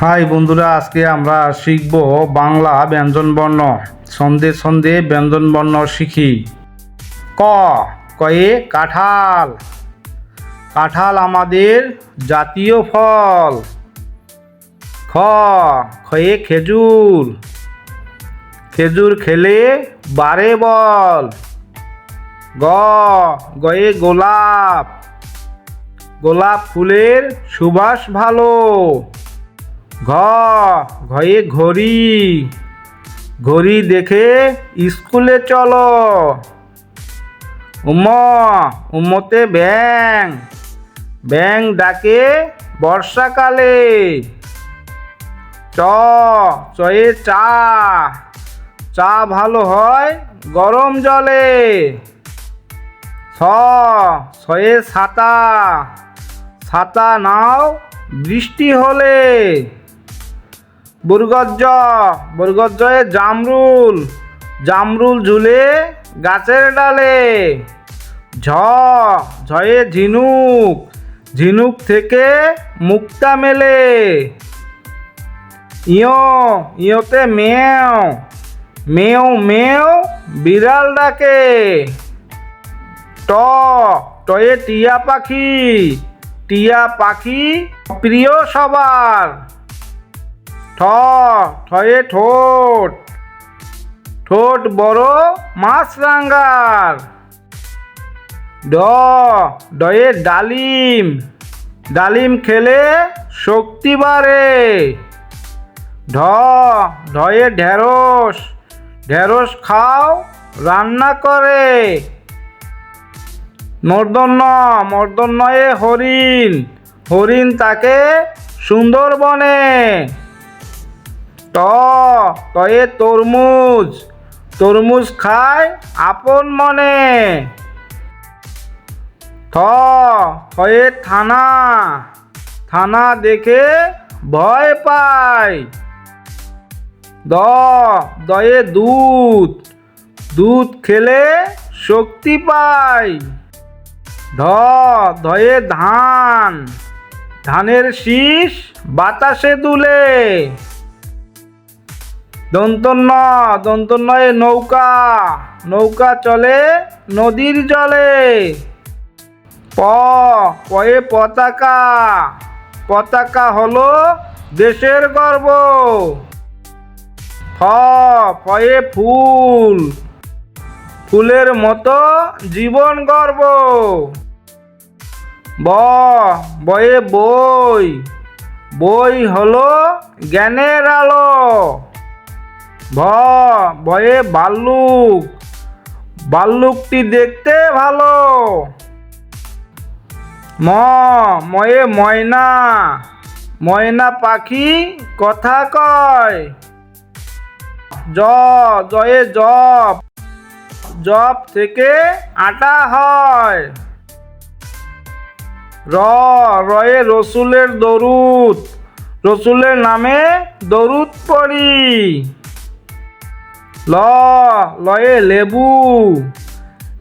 High বন্ধুরা, আজকে আমরা শিখব বাংলা ব্যঞ্জনবর্ণ। সন্ধে সন্ধে ব্যঞ্জনবর্ণ শিখি। ক, কয়ে কাঁঠাল। কাঁঠাল আমাদের জাতীয় ফল। খ, খয়ে খেজুর। খেজুর খেলে বারে বল। গ, গয়ে গোলাপ। গোলাপ ফুলের সুবাস ভালো। ঘ, ঘয়ে ঘড়ি। ঘড়ি দেখে স্কুলে চলো। উম উমতে ব্যাং ব্যাং ডাকে বর্ষাকালে। চ, চয়ে চা। চা ভালো হয় গরম জলে। ছ ছয়ে ছাতা। ছাতা নাও বৃষ্টি হলে। বুর্গজ্জ, বুর্গজ্জয়ে জামরুল জামরুল ঝুলে গাছের ডালে। ঝ, ঝয়ে ঝিনুক ঝিনুক থেকে মুক্তা মেলে। ইয়, ইয়তে মেও মেও মেও বিড়াল ডাকে। ট, টয়ে টিয়া পাখি টিয়া পাখি প্রিয় সবার। ঠ, ঠয়ে ঠোঁট। ঠোঁট বড় মাছ রাঙ্গার ড, ডয়ে ডালিম। ডালিম খেলে শক্তি বাড়ে। ঢ, ঢয়ে ঢেঁড়স। ঢেঁড়স খাও, রান্না করে। মর্দন্য, মর্দন্যয়ে হরিণ। হরিণ তাকে সুন্দরবনে। ট টয়ে তরমুজ। তরমুজ খায় আপন মনে। থ থয়ে থানা। থানা দেখে ভয় পায়। দয়ে দুধ। দুধ খেলে শক্তি পায়। ধ ধয়ে ধান। ধানের শীষ বাতাসে দুলে। দন্তন্য দন্তন্নয়ে নৌকা। নৌকা চলে নদীর জলে। প, পয়ে পতাকা। পতাকা হলো দেশের গর্ব। ফ ফয়ে ফুল। ফুলের মতো জীবন গর্ব। ব, বয়ে বই। বই হলো জ্ঞানের আলো। ভ ভয়ে ভাল্লুক ভাল্লুকটি দেখতে ভালো। ম, ময়ে ময়না। ময়না পাখি কথা কয়। জ, জয়ে জব জব থেকে আটা হয়। র, রয়ে রসুলের দরুদ। রসুলের নামে দরুদ পড়ি। ল, লয়ে লেবু।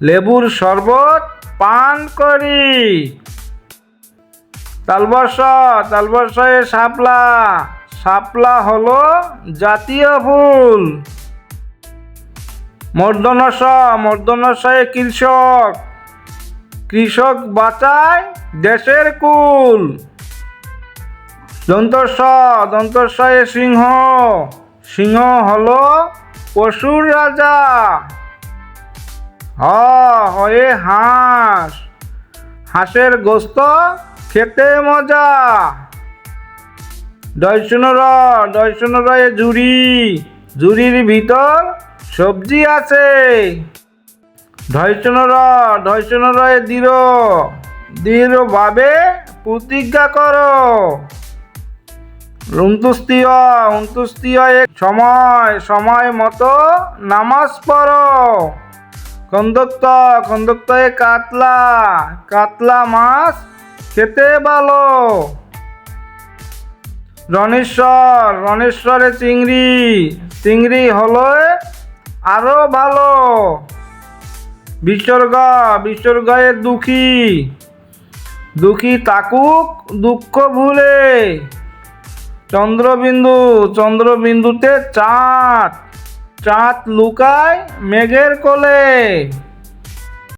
লেবুর শরবত পান করি। তালবর্ষ তালবর্ষয়ে শাপলা। শাপলা হলো জাতীয় ফুল। মর্দনস মর্দনশয়ে কৃষক। কৃষক বাঁচায় দেশের কুল। দন্তস্ব, দন্তস্বয়ে সিংহ। সিংহ হলো পশুর রাজা। হয়ে হাঁস। হাঁসের গোস্ত খেতে মজা। ডয়শুনর ডয়শুনরয়ে জুড়ি জুড়ির ভিতর সবজি আছে। ঢয়শুনর ঢয়শুনরয়ে দৃঢ়। দৃঢ়ভাবে প্রতিজ্ঞা করো। উন্তুস্তীয় এক সময় সময় মতো নামাজ পড়ো। খন্দক্ত, খন্দক্তয়ে কাতলা কাতলা মাছ খেতে ভালো। রণেশ্বর, রণেশ্বরে চিংড়ি চিংড়ি হলো আরও ভালো। বিসর্গ বিসর্গয়ে দুঃখী। দুঃখী তাকুক দুঃখ ভুলে। চন্দ্রবিন্দু চন্দ্রবিন্দুতে চাঁদ। চাঁদ লুকায় মেঘের কোলে।